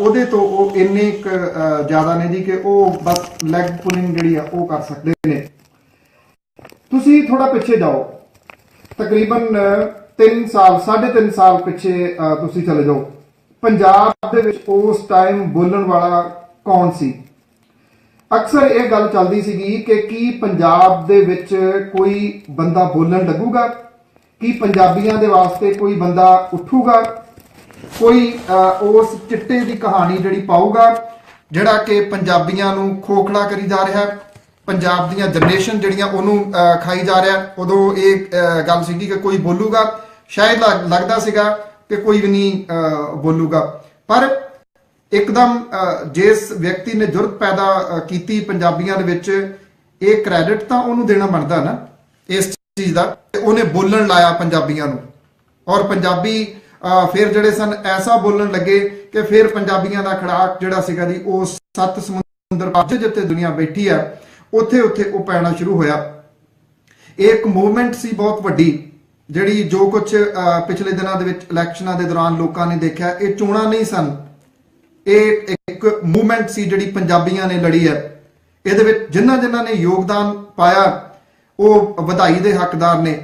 ਉਹਦੇ ਤੋਂ ਉਹ ਇੰਨੇ ਕੁ, ਜ਼ਿਆਦਾ ਨੇ ਜੀ ਕਿ ਉਹ ਬਸ ਲੈਗ ਪੁਲਿੰਗ ਜਿਹੜੀ ਆ ਉਹ ਕਰ ਸਕਦੇ ਨੇ। ਤੁਸੀਂ ਥੋੜਾ ਪਿੱਛੇ ਜਾਓ। ਤਕਰੀਬਨ 3 ਸਾਲ 3.5 ਸਾਲ ਪਿੱਛੇ ਤੁਸੀਂ ਚਲੇ ਜਾਓ। ਪੰਜਾਬ ਦੇ ਵਿੱਚ ਉਸ ਟਾਈਮ ਬੋਲਣ ਵਾਲਾ ਕੌਣ ਸੀ? ਅਕਸਰ ਇਹ ਗੱਲ ਚੱਲਦੀ ਸੀਗੀ ਕਿ ਕੀ ਪੰਜਾਬ ਦੇ ਵਿੱਚ ਕੋਈ ਬੰਦਾ ਬੋਲਣ ਲੱਗੂਗਾ? ਕੀ ਪੰਜਾਬੀਆਂ ਦੇ ਵਾਸਤੇ ਕੋਈ ਬੰਦਾ ਉੱਠੂਗਾ? ਕੋਈ ਉਸ ਚਿੱਟੇ ਦੀ ਕਹਾਣੀ ਜਿਹੜੀ ਪਾਊਗਾ, ਜਿਹੜਾ ਕਿ ਪੰਜਾਬੀਆਂ ਨੂੰ ਖੋਖਲਾ ਕਰੀ ਜਾ ਰਿਹਾ ਹੈ ਪੰਜਾਬ ਦੀਆਂ ਜਨਰੇਸ਼ਨ ਜਿਹੜੀਆਂ ਉਹਨੂੰ ਖਾਈ ਜਾ ਰਿਹਾ, ਉਦੋਂ ਇਹ ਗੱਲ ਸੀਗੀ ਕਿ ਕੋਈ ਬੋਲੂਗਾ, ਸ਼ਾਇਦ ਲੱਗ- ਲੱਗਦਾ ਸੀਗਾ ਕਿ ਕੋਈ ਵੀ ਨਹੀਂ ਬੋਲੂਗਾ। ਪਰ ਇੱਕਦਮ ਜਿਸ ਵਿਅਕਤੀ ਨੇ ਜੁਰਤ ਪੈਦਾ ਕੀਤੀ ਪੰਜਾਬੀਆਂ ਦੇ ਵਿੱਚ, ਇਹ ਕ੍ਰੈਡਿਟ ਤਾਂ ਉਹਨੂੰ ਦੇਣਾ ਬਣਦਾ ਨਾ, ਇਸ ਚੀਜ਼ ਦਾ ਉਹਨੇ ਬੋਲਣ ਲਾਇਆ ਪੰਜਾਬੀਆਂ ਨੂੰ। ਔਰ ਪੰਜਾਬੀ ਫਿਰ ਜਿਹੜੇ ਸਨ ਐਸਾ ਬੋਲਣ ਲੱਗੇ ਕਿ ਫਿਰ ਪੰਜਾਬੀਆਂ ਦਾ ਖੜਾਕ ਜਿਹੜਾ ਸੀਗਾ ਜੀ, ਉਹ ਸੱਤ ਸਮੁੰਦਰ ਪਾਰ ਜਿੱਥੇ ਦੁਨੀਆ ਬੈਠੀ ਆ, ਉੱਥੇ ਉੱਥੇ ਉਹ ਪੈਣਾ ਸ਼ੁਰੂ ਹੋਇਆ। ਇਹ ਇੱਕ ਮੂਵਮੈਂਟ ਸੀ ਬਹੁਤ ਵੱਡੀ, ਜਿਹੜੀ ਜੋ ਕੁਝ ਪਿਛਲੇ ਦਿਨਾਂ ਦੇ ਵਿੱਚ ਇਲੈਕਸ਼ਨਾਂ ਦੇ ਦੌਰਾਨ ਲੋਕਾਂ ਨੇ ਦੇਖਿਆ, ਇਹ ਚੋਣਾਂ ਨਹੀਂ ਸਨ। ਇਹ ਇੱਕ ਮੂਵਮੈਂਟ ਸੀ ਜਿਹੜੀ ਪੰਜਾਬੀਆਂ ਨੇ ਲੜੀ ਹੈ ਇਹਦੇ ਵਿੱਚ ਜਿਨ੍ਹਾਂ ਜਿਨ੍ਹਾਂ ਨੇ ਯੋਗਦਾਨ ਪਾਇਆ, ਉਹ ਵਧਾਈ ਦੇ ਹੱਕਦਾਰ ਨੇ।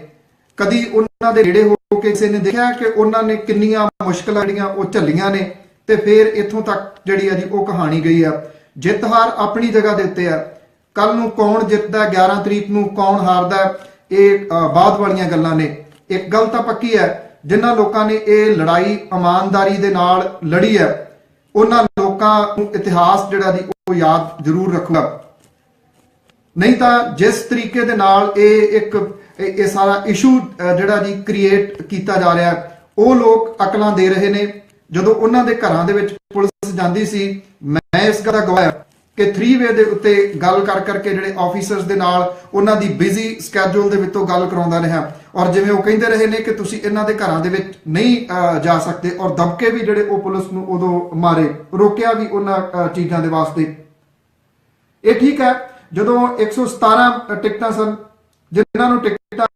ਕਦੀ ਉਹਨਾਂ ਦੇ ਨੇੜੇ ਹੋ ਕੇ ਕਿਸੇ ਨੇ ਦੇਖਿਆ ਕਿ ਉਹਨਾਂ ਨੇ ਕਿੰਨੀਆਂ ਮੁਸ਼ਕਲਾਂ ਜਿਹੜੀਆਂ ਉਹ ਝੱਲੀਆਂ ਨੇ ਤੇ ਫਿਰ ਇੱਥੋਂ ਤੱਕ ਜਿਹੜੀ ਆ ਜੀ ਉਹ ਕਹਾਣੀ ਗਈ ਆ। ਜਿੱਤ ਹਾਰ ਆਪਣੀ ਜਗ੍ਹਾ ਦੇ ਉੱਤੇ ਆ। ਕੱਲ ਨੂੰ ਕੌਣ ਜਿੱਤਦਾ 11 ਤਰੀਕ ਨੂੰ ਕੌਣ ਹਾਰਦਾ, ਇਹ ਬਾਅਦ ਵਾਲੀਆਂ ਗੱਲਾਂ ਨੇ। ਇੱਕ ਗੱਲ ਤਾਂ ਪੱਕੀ ਹੈ, ਜਿਨ੍ਹਾਂ ਲੋਕਾਂ ਨੇ ਇਹ ਲੜਾਈ ਇਮਾਨਦਾਰੀ ਦੇ ਨਾਲ ਲੜੀ ਹੈ, ਉਹਨਾਂ ਲੋਕਾਂ ਨੂੰ ਇਤਿਹਾਸ ਜਿਹੜਾ ਦੀ ਉਹ ਯਾਦ ਜ਼ਰੂਰ ਰੱਖੂਗਾ। ਨਹੀਂ ਤਾਂ ਜਿਸ ਤਰੀਕੇ ਦੇ ਨਾਲ ਇਹ ਇੱਕ ਇਹ ਇਹ ਸਾਰਾ ਇਸ਼ੂ ਜਿਹੜਾ ਜੀ ਕ੍ਰੀਏਟ ਕੀਤਾ ਜਾ ਰਿਹਾ, ਉਹ ਲੋਕ ਅਕਲਾਂ ਦੇ ਰਹੇ ਨੇ। ਜਦੋਂ ਉਹਨਾਂ ਦੇ ਘਰਾਂ ਦੇ ਵਿੱਚ ਪੁਲਿਸ ਜਾਂਦੀ ਸੀ, ਮੈਂ ਇਸ ਗੱਲ ਦਾ ਗਵਾਹ ਕਿ 3 ਵੇ ਦੇ ਉੱਤੇ ਗੱਲ ਕਰ ਕਰਕੇ ਜਿਹੜੇ ਆਫੀਸਰਸ ਦੇ ਨਾਲ ਉਹਨਾਂ ਦੀ ਬਿਜ਼ੀ ਸਕੇਜੂਲ ਦੇ ਵਿੱਚੋਂ ਗੱਲ ਕਰਾਉਂਦਾ ਰਿਹਾ। ਔਰ ਜਿਵੇਂ ਉਹ ਕਹਿੰਦੇ ਰਹੇ ਨੇ ਕਿ ਤੁਸੀਂ ਇਹਨਾਂ ਦੇ ਘਰਾਂ ਦੇ ਵਿੱਚ ਨਹੀਂ ਜਾ ਸਕਦੇ ਔਰ ਦਬਕੇ ਵੀ ਜਿਹੜੇ ਉਹ ਪੁਲਿਸ ਨੂੰ ਉਦੋਂ ਮਾਰੇ, ਰੋਕਿਆ ਵੀ ਉਹਨਾਂ ਚੀਜ਼ਾਂ ਦੇ ਵਾਸਤੇ। ਇਹ ਠੀਕ ਹੈ, ਜਦੋਂ 117 ਟਿਕਟਾਂ ਸਨ ਜਿਨ੍ਹਾਂ ਨੂੰ ਟਿਕਟਾਂ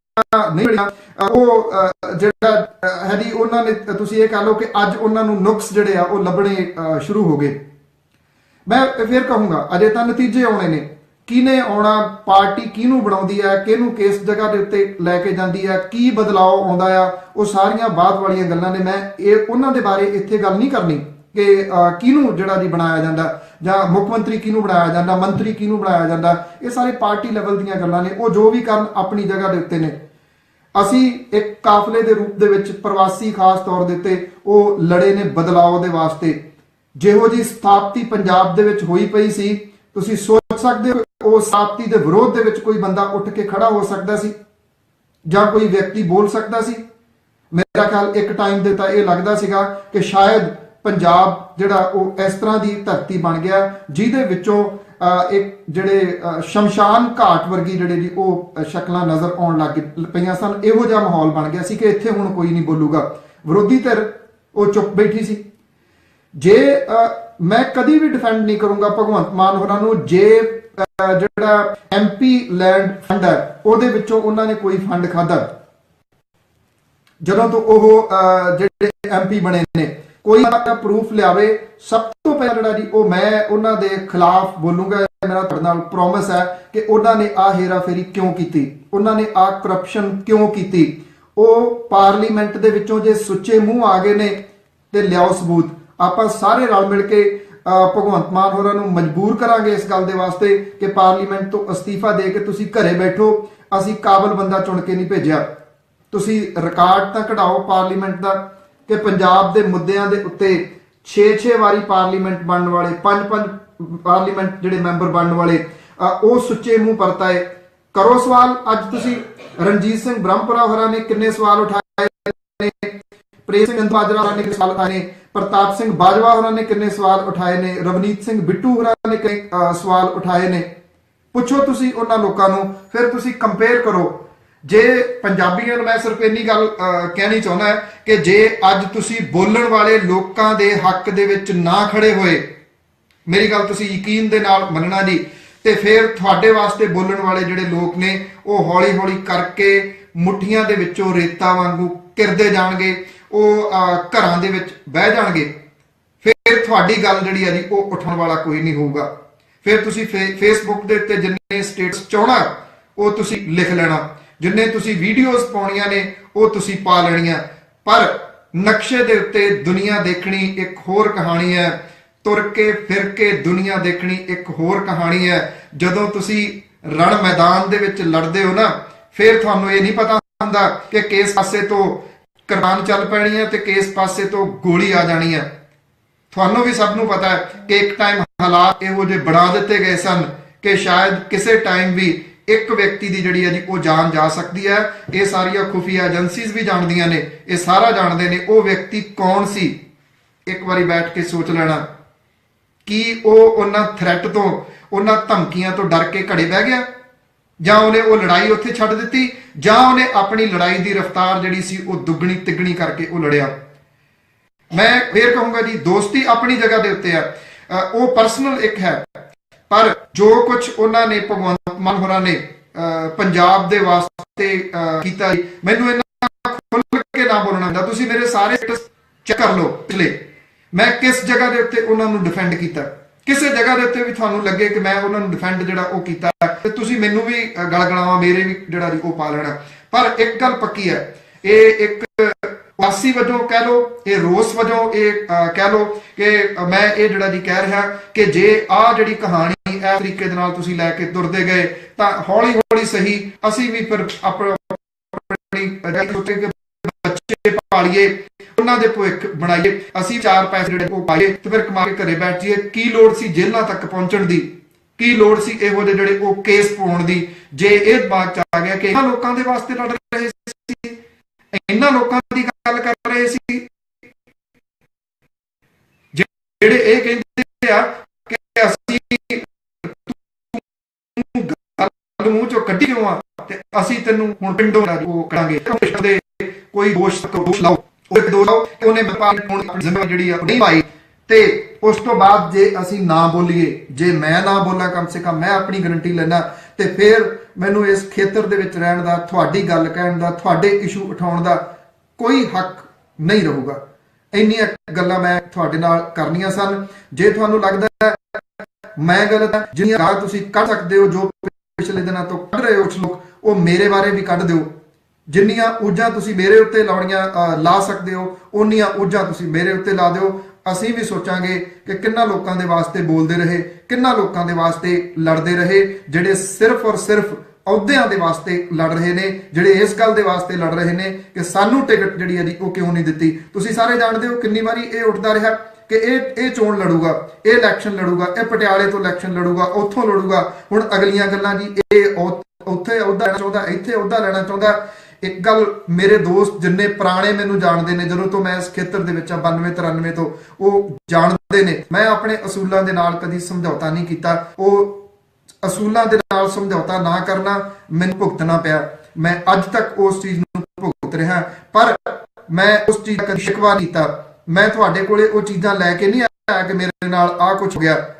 ਨਹੀਂ ਮਿਲੀਆਂ ਉਹ ਜਿਹੜਾ ਹੈ ਜੀ ਉਹਨਾਂ ਨੇ ਤੁਸੀਂ ਇਹ ਕਹ ਲਓ ਕਿ ਅੱਜ ਉਹਨਾਂ ਨੂੰ ਨੁਕਸ ਜਿਹੜੇ ਆ ਉਹ ਲੱਭਣੇ ਅ, ਸ਼ੁਰੂ ਹੋ ਗਏ। ਮੈਂ ਫਿਰ ਕਹੂੰਗਾ ਅਜੇ ਤਾਂ ਨਤੀਜੇ ਆਉਣੇ ਨੇ। ਕਿਹਨੇ ਆਉਣਾ ਪਾਰਟੀ ਕਿਹਨੂੰ ਬਣਾਉਂਦੀ ਹੈ ਕਿਹਨੂੰ ਕਿਸ ਜਗ੍ਹਾ ਦੇ ਉੱਤੇ ਲੈ ਕੇ ਜਾਂਦੀ ਹੈ ਕੀ ਬਦਲਾਅ ਆਉਂਦਾ ਆ ਉਹ ਸਾਰੀਆਂ ਬਾਅਦ ਵਾਲੀਆਂ ਗੱਲਾਂ ਨੇ। ਮੈਂ ਇਹ ਉਹਨਾਂ ਦੇ ਬਾਰੇ ਇੱਥੇ ਗੱਲ ਨਹੀਂ ਕਰਨੀ। ਕਿ ਕਿਹਨੂੰ ਜਿਹੜਾ ਜੀ ਬਣਾਇਆ ਜਾਂਦਾ? ਜਾਂ ਮੁੱਖ ਮੰਤਰੀ ਕਿਹਨੂੰ ਬਣਾਇਆ ਜਾਂਦਾ? ਮੰਤਰੀ ਕਿਹਨੂੰ ਬਣਾਇਆ ਜਾਂਦਾ? ਇਹ ਸਾਰੇ ਪਾਰਟੀ ਲੈਵਲ ਦੀਆਂ ਗੱਲਾਂ ਨੇ। ਉਹ ਜੋ ਵੀ ਕਰਨ ਆਪਣੀ ਜਗ੍ਹਾ ਦੇ ਉੱਤੇ ਨੇ। ਅਸੀਂ ਇੱਕ ਕਾਫਲੇ ਦੇ ਰੂਪ ਦੇ ਵਿੱਚ ਪ੍ਰਵਾਸੀ ਖਾਸ ਤੌਰ ਦੇ ਉੱਤੇ ਉਹ ਲੜੇ ਨੇ ਬਦਲਾਅ ਦੇ ਵਾਸਤੇ। ਜਿਹੋ ਜੀ ਸਥਾਪਤੀ ਪੰਜਾਬ ਦੇ ਵਿੱਚ ਹੋਈ ਪਈ ਸੀ, ਤੁਸੀਂ ਸੋਚ ਸਕਦੇ ਹੋ ਉਹ ਸਥਾਪਤੀ ਦੇ ਵਿਰੋਧ ਦੇ ਵਿੱਚ ਕੋਈ ਬੰਦਾ ਉੱਠ ਕੇ ਖੜਾ ਹੋ ਸਕਦਾ ਸੀ? ਜਾਂ ਕੋਈ ਵਿਅਕਤੀ ਬੋਲ ਸਕਦਾ ਸੀ? ਮੇਰਾ ਖਿਆਲ ਇੱਕ ਟਾਈਮ ਦੇ ਤਾਂ ਇਹ ਲੱਗਦਾ ਸੀਗਾ ਕਿ ਸ਼ਾਇਦ ਪੰਜਾਬ ਜਿਹੜਾ ਉਹ ਇਸ ਤਰ੍ਹਾਂ ਦੀ ਧਰਤੀ ਬਣ ਗਿਆ ਜਿਹਦੇ ਵਿੱਚੋਂ ਅਹ, ਇੱਕ ਜਿਹੜੇ ਸ਼ਮਸ਼ਾਨ ਘਾਟ ਵਰਗੀ ਜਿਹੜੇ ਜੀ ਉਹ ਸ਼ਕਲਾਂ ਨਜ਼ਰ ਆਉਣ ਲੱਗ ਪਈਆਂ ਸਨ। ਇਹੋ ਜਿਹਾ ਮਾਹੌਲ ਬਣ ਗਿਆ ਸੀ ਕਿ ਇੱਥੇ ਹੁਣ ਕੋਈ ਨਹੀਂ ਬੋਲੂਗਾ। ਵਿਰੋਧੀ ਧਿਰ ਉਹ ਚੁੱਪ ਬੈਠੀ ਸੀ। ਜੇ ਅ, ਮੈਂ ਕਦੀ ਵੀ ਡਿਫੈਂਡ ਨਹੀਂ ਕਰੂੰਗਾ ਭਗਵੰਤ ਮਾਨ ਹੋਰਾਂ ਨੂੰ ਜੇ ਅ, ਜਿਹੜਾ ਐਮਪੀ ਲੈਂਡ ਫੰਡ ਹੈ ਉਹਦੇ ਵਿੱਚੋਂ ਉਹਨਾਂ ਨੇ ਕੋਈ ਫੰਡ ਖਾਦਾ ਜਦੋਂ ਤੋਂ ਉਹ ਅ, ਜਿਹੜੇ ਐਮਪੀ ਬਣੇ ਨੇ ਕੋਈ ਪ੍ਰੂਫ ਲਿਆਵੇ ਸਭ ਤੋਂ ਪਹਿਲਾਂ ਜਿਹੜਾ ਜੀ ਉਹ ਮੈਂ ਉਹਨਾਂ ਦੇ ਖਿਲਾਫ ਬੋਲੂੰਗਾ ਮੇਰਾ ਤੁਹਾਡੇ ਨਾਲ ਪ੍ਰੋਮਿਸ ਹੈ ਕਿ ਉਹਨਾਂ ਨੇ ਆ ਹੇਰਾਫੇਰੀ ਕਿਉਂ ਕੀਤੀ? ਉਹਨਾਂ ਨੇ ਆ ਕਰਪਸ਼ਨ ਕਿਉਂ ਕੀਤੀ? ਉਹ ਪਾਰਲੀਮੈਂਟ ਦੇ ਵਿੱਚੋਂ ਜੇ ਸੁੱਚੇ ਮੂੰਹ ਆ ਗਏ ਨੇ ਤੇ ਲਿਆਓ ਸਬੂਤ। ਆਪਾਂ ਸਾਰੇ ਰਲ ਮਿਲ ਕੇ ਅ, ਭਗਵੰਤ ਮਾਨ ਹੋਰਾਂ ਨੂੰ ਮਜਬੂਰ ਕਰਾਂਗੇ ਇਸ ਗੱਲ ਦੇ ਵਾਸਤੇ ਕਿ ਪਾਰਲੀਮੈਂਟ ਤੋਂ ਅਸਤੀਫਾ ਦੇ ਕੇ ਤੁਸੀਂ ਘਰੇ ਬੈਠੋ। ਅਸੀਂ ਕਾਬਲ ਬੰਦਾ ਚੁਣ ਕੇ ਨਹੀਂ ਭੇਜਿਆ। ਤੁਸੀਂ ਰਿਕਾਰਡ ਤਾਂ ਕਢਾਓ ਪਾਰਲੀਮੈਂਟ ਦਾ। ਕਿ ਪੰਜਾਬ ਦੇ ਮੁੱਦਿਆਂ ਦੇ ਉੱਤੇ 6-6 ਵਾਰੀ ਪਾਰਲੀਮੈਂਟ ਬਣਨ ਵਾਲੇ 5-5 ਪਾਰਲੀਮੈਂਟ ਜਿਹੜੇ ਮੈਂਬਰ ਬਣਨ ਵਾਲੇ ਉਹ ਸੁੱਚੇ ਮੂੰਹ ਪਰਤਾਏ। ਕਰੋ ਸਵਾਲ, ਅੱਜ ਤੁਸੀਂ ਰਣਜੀਤ ਸਿੰਘ ਬ੍ਰਹਮਪੁਰਾ ਹੋਰਾਂ ਨੇ ਕਿੰਨੇ ਸਵਾਲ ਉਠਾਏ ਨੇ? ਪ੍ਰੇਮ ਸਿੰਘ ਬਾਜਵਾ ਹੋਰਾਂ ਨੇ ਕਿੰਨੇ ਸਵਾਲ ਉਠਾਏ ਨੇ? ਪ੍ਰਤਾਪ ਸਿੰਘ ਬਾਜਵਾ ਹੋਰਾਂ ਨੇ ਕਿੰਨੇ ਸਵਾਲ ਉਠਾਏ ਨੇ? ਰਵਨੀਤ ਸਿੰਘ ਬਿੱਟੂ ਹੋਰਾਂ ਨੇ ਕਿੰਨੇ ਸਵਾਲ ਉਠਾਏ ਨੇ? ਪੁੱਛੋ ਤੁਸੀਂ ਉਹਨਾਂ ਲੋਕਾਂ ਨੂੰ, ਫਿਰ ਤੁਸੀਂ ਕੰਪੇਅਰ ਕਰੋ। ਜੇ ਪੰਜਾਬੀਆਂ ਨੂੰ ਮੈਂ ਸਿਰਫ ਇੰਨੀ ਗੱਲ ਅ, ਕਹਿਣੀ ਚਾਹੁੰਦਾ ਹੈ ਕਿ ਜੇ ਅੱਜ ਤੁਸੀਂ ਬੋਲਣ ਵਾਲੇ ਲੋਕਾਂ ਦੇ ਹੱਕ ਦੇ ਵਿੱਚ ਨਾ ਖੜੇ ਹੋਏ ਮੇਰੀ ਗੱਲ ਤੁਸੀਂ ਯਕੀਨ ਦੇ ਨਾਲ ਮੰਨਣਾ ਜੀ ਤੇ ਫਿਰ ਤੁਹਾਡੇ ਵਾਸਤੇ ਬੋਲਣ ਵਾਲੇ ਜਿਹੜੇ ਲੋਕ ਨੇ ਉਹ ਹੌਲੀ-ਹੌਲੀ ਕਰਕੇ ਮੁੱਠੀਆਂ ਦੇ ਵਿੱਚੋਂ ਰੇਤਾ ਵਾਂਗੂ ਕਿਰਦੇ ਜਾਣਗੇ ਉਹ ਘਰਾਂ ਦੇ ਵਿੱਚ ਬਹਿ ਜਾਣਗੇ। ਫਿਰ ਤੁਹਾਡੀ ਗੱਲ ਜਿਹੜੀ ਹੈ ਜੀ ਉਹ ਉੱਠਣ ਵਾਲਾ ਕੋਈ ਨਹੀਂ ਹੋਊਗਾ। ਫਿਰ ਤੁਸੀਂ ਫੇਸਬੁੱਕ ਦੇ ਉੱਤੇ ਜਿੰਨੇ ਸਟੇਟਸ ਚਾਹਣਾ ਉਹ ਤੁਸੀਂ ਲਿਖ ਲੈਣਾ। ਜਿੰਨੇ ਤੁਸੀਂ ਵੀਡੀਓਜ਼ ਪਾਉਣੀਆਂ ਨੇ, ਉਹ ਤੁਸੀਂ ਪਾ ਲੈਣੀਆਂ। ਪਰ ਨਕਸ਼ੇ ਦੇ ਉੱਤੇ ਦੁਨੀਆ ਦੇਖਣੀ ਇੱਕ ਹੋਰ ਕਹਾਣੀ ਹੈ। ਤੁਰ ਕੇ ਫਿਰ ਕੇ ਦੁਨੀਆ ਦੇਖਣੀ ਇੱਕ ਹੋਰ ਕਹਾਣੀ ਹੈ। ਜਦੋਂ ਤੁਸੀਂ ਰਣ ਮੈਦਾਨ ਦੇ ਵਿੱਚ ਲੜਦੇ ਹੋ ਨਾ, ਫਿਰ ਤੁਹਾਨੂੰ ਇਹ ਨਹੀਂ ਪਤਾ ਹੁੰਦਾ ਕਿ ਕਿਸ ਪਾਸੇ ਤੋਂ ਕਿਰਪਾਨ ਚੱਲ ਪੈਣੀ ਹੈ ਤੇ ਕਿਸ ਪਾਸੇ ਤੋਂ ਗੋਲੀ ਆ ਜਾਣੀ ਹੈ। ਤੁਹਾਨੂੰ ਵੀ ਸਭ ਨੂੰ ਪਤਾ ਹੈ ਕਿ ਇੱਕ ਟਾਈਮ ਹਾਲਾਤ ਇਹੋ ਜਿਹੇ ਬਣਾ ਦਿੱਤੇ ਗਏ ਸਨ ਕਿ ਸ਼ਾਇਦ ਕਿਸੇ ਟਾਈਮ ਵੀ ਇੱਕ ਵਿਅਕਤੀ ਦੀ ਜਿਹੜੀ ਹੈ ਜੀ, ਉਹ ਜਾਨ ਜਾ ਸਕਦੀ ਹੈ। ਇਹ ਸਾਰੀਆਂ ਖੁਫੀਆ ਏਜੰਸੀਜ਼ ਵੀ ਜਾਣਦੀਆਂ ਨੇ, ਇਹ ਸਾਰਾ ਜਾਣਦੇ ਨੇ, ਉਹ ਵਿਅਕਤੀ ਕੌਣ ਸੀ? ਇੱਕ ਵਾਰੀ ਬੈਠ ਕੇ ਸੋਚ ਲੈਣਾ। ਕੀ ਉਹ ਉਹਨਾਂ ਥ੍ਰੈਟ ਤੋਂ, ਉਹਨਾਂ ਧਮਕੀਆਂ ਤੋਂ ਡਰ ਕੇ ਘੜੇ ਬਹਿ ਗਿਆ? ਜਾਂ ਉਹਨੇ ਉਹ ਲੜਾਈ ਉੱਥੇ ਛੱਡ ਦਿੱਤੀ? ਜਾਂ ਉਹਨੇ ਆਪਣੀ ਲੜਾਈ ਦੀ ਰਫ਼ਤਾਰ ਜਿਹੜੀ ਸੀ, ਉਹ ਦੁੱਗਣੀ ਤਿੱਗਣੀ ਕਰਕੇ ਉਹ ਲੜਿਆ? ਮੈਂ ਫੇਰ ਕਹੂੰਗਾ ਜੀ, ਦੋਸਤੀ ਆਪਣੀ ਜਗ੍ਹਾ ਦੇ ਉੱਤੇ ਆ ਉਹ ਪਰਸਨਲ ਇੱਕ ਹੈ। ਪਰ ਜੋ ਕੁਝ ਉਹਨਾਂ ਨੇ ਭਗਵੰਤ ਮਾਨ ਹੋਰਾਂ ਨੇ ਪੰਜਾਬ ਦੇ ਵਾਸਤੇ ਕੀਤਾ ਮੈਨੂੰ ਇਹਨਾਂ ਖੁੱਲ ਕੇ ਨਾ ਬੋਲਣਾ ਹੁੰਦਾ ਤੁਸੀਂ ਮੇਰੇ ਸਾਰੇ ਚੈੱਕ ਕਰ ਲਓ ਪਿਛਲੇ। ਮੈਂ ਕਿਸ ਜਗ੍ਹਾ ਦੇ ਉੱਤੇ ਉਹਨਾਂ ਨੂੰ ਡਿਫੈਂਡ ਕੀਤਾ? ਕਿਸੇ ਜਗ੍ਹਾ ਦੇ ਉੱਤੇ ਵੀ ਤੁਹਾਨੂੰ ਲੱਗੇ ਕਿ ਮੈਂ ਉਹਨਾਂ ਨੂੰ ਡਿਫੈਂਡ ਜਿਹੜਾ ਉਹ ਕੀਤਾ ਤੇ ਤੁਸੀਂ ਮੈਨੂੰ ਵੀ ਅ, ਗਲਗਲਾਵਾਂ ਮੇਰੇ ਵੀ ਜਿਹੜਾ ਜੀ ਉਹ ਪਾ ਲੈਣਾ। ਪਰ ਇੱਕ ਗੱਲ ਪੱਕੀ ਹੈ ਇਹ ਇੱਕ ਵਾਸੀ ਵਜੋਂ ਕਹਿ ਲੋ ਇਹ ਰੋਸ ਵਜੋਂ ਇਹ ਕਹਿ ਲੋ ਕਿ ਮੈਂ ਇਹ ਜਿਹੜਾ ਜੀ ਕਹਿ ਰਿਹਾ ਕਿ ਜੇ ਆ ਜਿਹੜੀ ਕਹਾਣੀ ਇਸ ਤਰੀਕੇ ਦੇ ਨਾਲ ਤੁਸੀਂ ਲੈ ਕੇ ਤੁਰਦੇ ਗਏ, ਤਾਂ ਹੌਲੀ ਹੌਲੀ ਸਹੀ ਅਸੀਂ ਵੀ ਫਿਰ ਆਪਣੀ ਅਜਿਹੀ ਸੋਚੇ ਬੱਚੇ ਪਾਲੀਏ, ਉਹਨਾਂ ਦੇ ਭਵਿੱਖ ਬਣਾਈਏ, ਅਸੀਂ ਚਾਰ ਪੈਸੇ ਜਿਹੜੇ ਉਹ ਪਾਈਏ ਤੇ ਫਿਰ ਕਮਾ ਕੇ ਘਰੇ ਬੈਠ ਜਾਈਏ। ਕੀ ਲੋੜ ਸੀ ਜੇਲ੍ਹਾਂ ਤੱਕ ਪਹੁੰਚਣ ਦੀ? ਕੀ ਲੋੜ ਸੀ ਇਹੋ ਜਿਹੇ ਜਿਹੜੇ ਉਹ ਕੇਸ ਪਾਉਣ ਦੀ? ਜੇ ਇਹ ਦਿਮਾਗ ਚ ਆ ਗਿਆ ਕਿ ਇਹਨਾਂ ਲੋਕਾਂ ਦੇ ਵਾਸਤੇ ਲੜ ਰਹੇ ਸੀ ਇਹਨਾਂ ਲੋਕਾਂ ਦੀ ਗੱਲ ਕਰ ਰਹੇ ਸੀ। ਜਿਹੜੇ ਇਹ ਕਹਿੰਦੇ ਆ ਕਿ ਅਸੀਂ ਗੱਲ ਮੂੰਹ ਚੋਂ ਕੱਢੀ ਕਿਉਂ ਆ? ਤੇ ਅਸੀਂ ਤੈਨੂੰ ਹੁਣ ਪਿੰਡੋਂ ਉਹ ਕਰਾਂਗੇ। ਦੇ ਕੋਈ ਦੋਸ਼ ਤੋਂ ਦੋਸ਼ ਲਾਓ। ਉਹ ਦੋਸ਼ ਲਾਓ ਕਿ ਉਹਨੇ ਵਪਾਰ ਹੁਣ ਆਪਣੀ ਜ਼ਿੰਮੇਵਾਰੀ ਜਿਹੜੀ ਆ ਉਹ ਨਹੀਂ ਪਾਈ। ਤੇ ਉਸ ਤੋਂ ਬਾਅਦ ਜੇ ਅਸੀਂ ਨਾ ਬੋਲੀਏ, ਜੇ ਮੈਂ ਨਾ ਬੋਲਾਂ ਕਮ ਸੇ ਕਮ, ਮੈਂ ਆਪਣੀ ਗਰੰਟੀ ਲੈਣਾ ਤੇ ਫਿਰ ਮੈਨੂੰ ਇਸ ਖੇਤਰ ਦੇ ਵਿੱਚ ਰਹਿਣ ਦਾ ਤੁਹਾਡੀ ਗੱਲ ਕਹਿਣ ਦਾ ਤੁਹਾਡੇ ਇਸ਼ੂ ਉਠਾਉਣ ਦਾ ਕੋਈ ਹੱਕ ਨਹੀਂ ਰਹੂਗਾ। ਇੰਨੀਆਂ ਗੱਲਾਂ ਮੈਂ ਤੁਹਾਡੇ ਨਾਲ ਕਰਨੀਆਂ ਸਨ। ਜੇ ਤੁਹਾਨੂੰ ਲੱਗਦਾ ਹੈ ਮੈਂ ਗਲਤ ਹਾਂ ਜਿੰਨੀਆਂ ਗਾਲਾਂ ਤੁਸੀਂ ਕੱਢ ਸਕਦੇ ਹੋ ਜੋ ਪਿਛਲੇ ਦਿਨਾਂ ਤੋਂ ਕੱਢ ਰਹੇ ਹੋ ਕੁਛ ਲੋਕ ਉਹ ਮੇਰੇ ਬਾਰੇ ਵੀ ਕੱਢ ਦਿਓ। ਜਿੰਨੀਆਂ ਊਰਜਾਂ ਤੁਸੀਂ ਮੇਰੇ ਉੱਤੇ ਲਾਉਣੀਆਂ ਅ, ਲਾ ਸਕਦੇ ਹੋ ਉਨੀਆਂ ਊਰਜਾਂ ਤੁਸੀਂ ਮੇਰੇ ਉੱਤੇ ਲਾ ਦਿਓ। ਅਸੀਂ ਵੀ ਸੋਚਾਂਗੇ ਕਿ ਕਿੰਨਾ ਲੋਕਾਂ ਦੇ ਵਾਸਤੇ ਬੋਲਦੇ ਰਹੇ, ਕਿੰਨਾ ਲੋਕਾਂ ਦੇ ਵਾਸਤੇ ਲੜਦੇ ਰਹੇ, ਜਿਹੜੇ ਸਿਰਫ ਔਰ ਸਿਰਫ ਅਹੁਦਿਆਂ ਦੇ ਵਾਸਤੇ ਲੜ ਰਹੇ ਨੇ, ਜਿਹੜੇ ਇਸ ਗੱਲ ਦੇ ਵਾਸਤੇ ਲੜ ਰਹੇ ਨੇ ਕਿ ਸਾਨੂੰ ਟਿਕਟ ਜਿਹੜੀ ਹੈ ਜੀ, ਉਹ ਕਿਉਂ ਨਹੀਂ ਦਿੱਤੀ? ਤੁਸੀਂ ਸਾਰੇ ਜਾਣਦੇ ਹੋ ਕਿੰਨੀ ਵਾਰੀ ਇਹ ਉੱਠਦਾ ਰਿਹਾ ਕਿ ਇਹ ਇਹ ਚੋਣ ਲੜੂਗਾ, ਇਹ ਇਲੈਕਸ਼ਨ ਲੜੂਗਾ, ਇਹ ਪਟਿਆਲੇ ਤੋਂ ਇਲੈਕਸ਼ਨ ਲੜੂਗਾ, ਉੱਥੋਂ ਲੜੂਗਾ। ਹੁਣ ਅਗਲੀਆਂ ਗੱਲਾਂ ਜੀ, ਇਹ ਉੱਥੇ ਅਹੁਦਾ ਲੈਣਾ ਚਾਹੁੰਦਾ, ਇੱਥੇ ਅਹੁਦਾ ਲੈਣਾ ਚਾਹੁੰਦਾ। ਇੱਕ ਗੱਲ ਮੇਰੇ ਦੋਸਤ ਜਿੰਨੇ ਪੁਰਾਣੇ ਮੈਨੂੰ ਜਾਣਦੇ ਨੇ, ਜਦੋਂ ਤੋਂ ਮੈਂ ਇਸ ਖੇਤਰ ਦੇ ਵਿੱਚ ਆ 92 93 ਤੋਂ, ਉਹ ਜਾਣਦੇ ਨੇ। ਮੈਂ ਆਪਣੇ ਅਸੂਲਾਂ ਦੇ ਨਾਲ ਕਦੀ ਸਮਝੌਤਾ ਨਹੀਂ ਕੀਤਾ। ਉਹ ਅਸੂਲਾਂ ਦੇ ਨਾਲ ਸਮਝੌਤਾ ਨਾ ਕਰਨਾ ਮੈਨੂੰ ਭੁਗਤਣਾ ਪਿਆ। ਮੈਂ ਅੱਜ ਤੱਕ ਉਸ ਚੀਜ਼ ਨੂੰ ਭੁਗਤ ਰਿਹਾ। ਪਰ ਮੈਂ ਉਸ ਚੀਜ਼ ਦਾ ਕਦੀ ਸ਼ਿਕਵਾ ਨਹੀਂ ਕੀਤਾ। ਮੈਂ ਤੁਹਾਡੇ ਕੋਲੇ ਉਹ ਚੀਜ਼ਾਂ ਲੈ ਕੇ ਨਹੀਂ ਆਇਆ ਕਿ ਮੇਰੇ ਨਾਲ ਆਹ ਕੁਝ ਹੋ ਗਿਆ।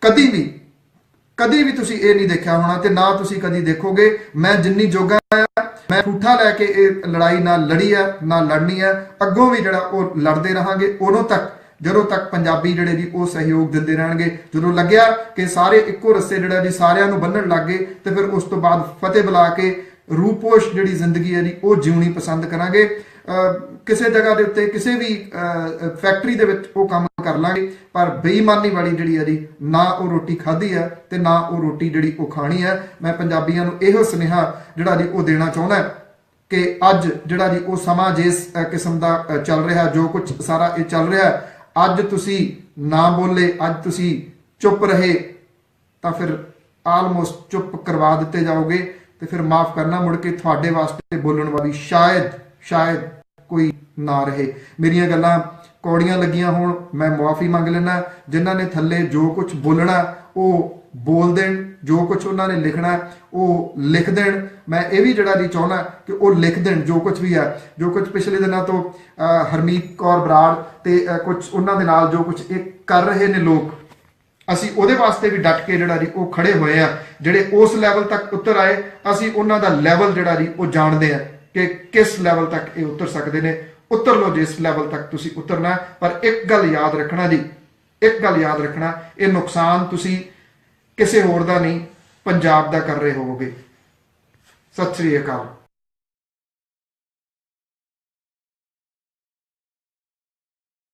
ਕਦੀ ਵੀ ਕਦੀ ਵੀ ਤੁਸੀਂ ਇਹ ਨਹੀਂ ਦੇਖਿਆ ਹੋਣਾ ਤੇ ਨਾ ਤੁਸੀਂ ਕਦੀ ਦੇਖੋਗੇ। ਮੈਂ ਜਿੰਨੀ ਜੋਗਾ ਠੂਠਾ ਲੈ ਕੇ ਇਹ ਲੜਾਈ ਨਾ ਲੜੀ ਹੈ, ਨਾ ਲੜਨੀ ਹੈ। ਅੱਗੋਂ ਵੀ ਜਿਹੜਾ ਉਹ ਲੜਦੇ ਰਹਾਂਗੇ, ਉਦੋਂ ਤੱਕ, ਜਦੋਂ ਤੱਕ ਪੰਜਾਬੀ ਜਿਹੜੇ ਜੀ ਉਹ ਸਹਿਯੋਗ ਦਿੰਦੇ ਰਹਿਣਗੇ, ਜਦੋਂ ਲੱਗਿਆ ਕਿ ਸਾਰੇ ਇੱਕੋ ਰਸਤੇ ਜਿਹੜਾ ਜੀ ਸਾਰਿਆਂ ਨੂੰ ਬੰਨਣ ਲੱਗੇ ਤੇ ਫਿਰ ਉਸ ਤੋਂ ਬਾਅਦ ਫਤਿਹ ਬੁਲਾ ਕੇ ਰੂਪੋਸ਼ ਜਿਹੜੀ ਜ਼ਿੰਦਗੀ ਹੈ ਜੀ, ਉਹ ਜਿਉਣੀ ਪਸੰਦ ਕਰਾਂਗੇ। ਕਿਸੇ ਜਗ੍ਹਾ ਦੇ ਉੱਤੇ ਕਿਸੇ ਵੀ ਫੈਕਟਰੀ ਦੇ ਵਿੱਚ ਉਹ ਕੰਮ ਕਰ ਲਾਂਗੇ, ਪਰ ਬੇਈਮਾਨੀ ਵਾਲੀ ਜਿਹੜੀ ਹੈ ਜੀ, ਨਾ ਉਹ ਰੋਟੀ ਖਾਧੀ ਹੈ ਤੇ ਨਾ ਉਹ ਰੋਟੀ ਜਿਹੜੀ ਉਹ ਖਾਣੀ ਹੈ ਮੈਂ ਪੰਜਾਬੀਆਂ ਨੂੰ ਇਹੋ ਸੁਨੇਹਾ ਜਿਹੜਾ ਜੀ ਉਹ ਦੇਣਾ ਚਾਹੁੰਦਾ ਕਿ ਅੱਜ ਜਿਹੜਾ ਜੀ ਉਹ ਸਮਾਂ ਜਿਸ ਕਿਸਮ ਦਾ ਚੱਲ ਰਿਹਾ, ਜੋ ਕੁਝ ਸਾਰਾ ਇਹ ਚੱਲ ਰਿਹਾ, ਅੱਜ ਤੁਸੀਂ ਨਾ ਬੋਲੇ, ਅੱਜ ਤੁਸੀਂ ਚੁੱਪ ਰਹੇ, ਤਾਂ ਫਿਰ ਆਲਮੋਸਟ ਚੁੱਪ ਕਰਵਾ ਦਿੱਤੇ ਜਾਓਗੇ ਤੇ ਫਿਰ ਮਾਫ ਕਰਨਾ, ਮੁੜ ਕੇ ਤੁਹਾਡੇ ਵਾਸਤੇ ਬੋਲਣ ਵਾਲੀ ਸ਼ਾਇਦ ਸ਼ਾਇਦ ਕੋਈ ਨਾ ਰਹੇ। ਮੇਰੀਆਂ ਗੱਲਾਂ ਕੌੜੀਆਂ ਲੱਗੀਆਂ ਹੋਣ ਮੈਂ ਮੁਆਫੀ ਮੰਗ ਲੈਣਾ ਜਿਨ੍ਹਾਂ ਨੇ ਥੱਲੇ ਜੋ ਕੁਝ ਬੋਲਣਾ ਉਹ ਬੋਲ ਦੇਣ ਜੋ ਕੁਝ ਉਹਨਾਂ ਨੇ ਲਿਖਣਾ ਉਹ ਲਿਖ ਦੇਣ। ਮੈਂ ਇਹ ਵੀ ਜਿਹੜਾ ਜੀ ਚਾਹੁੰਦਾ ਕਿ ਉਹ ਲਿਖ ਦੇਣ ਜੋ ਕੁਝ ਵੀ ਹੈ ਜੋ ਕੁਝ ਪਿਛਲੇ ਦਿਨਾਂ ਤੋਂ ਅਹ, ਹਰਮੀਤ ਕੌਰ ਬਰਾੜ ਤੇ ਅਹ, ਕੁਝ ਉਹਨਾਂ ਦੇ ਨਾਲ ਜੋ ਕੁਝ ਇਹ ਕਰ ਰਹੇ ਨੇ ਲੋਕ ਅਸੀਂ ਉਹਦੇ ਵਾਸਤੇ ਵੀ ਡਟ ਕੇ ਜਿਹੜਾ ਜੀ ਉਹ ਖੜੇ ਹੋਏ ਆ। ਜਿਹੜੇ ਉਸ ਲੈਵਲ ਤੱਕ ਉਤਰ ਆਏ ਅਸੀਂ ਉਹਨਾਂ ਦਾ ਲੈਵਲ ਜਿਹੜਾ ਜੀ ਉਹ ਜਾਣਦੇ ਆ। ਕਿ ਕਿਸ ਲੈਵਲ ਤੱਕ ਇਹ ਉਤਰ ਸਕਦੇ ਨੇ? ਉਤਰ ਲਓ ਜਿਸ ਲੈਵਲ ਤੱਕ ਤੁਸੀਂ ਉਤਰਨਾ, ਪਰ ਇੱਕ ਗੱਲ ਯਾਦ ਰੱਖਣਾ ਜੀ, ਇੱਕ ਗੱਲ ਯਾਦ ਰੱਖਣਾ, ਇਹ ਨੁਕਸਾਨ ਤੁਸੀਂ ਕਿਸੇ ਹੋਰ ਦਾ ਨਹੀਂ, ਪੰਜਾਬ ਦਾ ਕਰ ਰਹੇ ਹੋਵੋਗੇ। ਸਤਿ ਸ੍ਰੀ ਅਕਾਲ।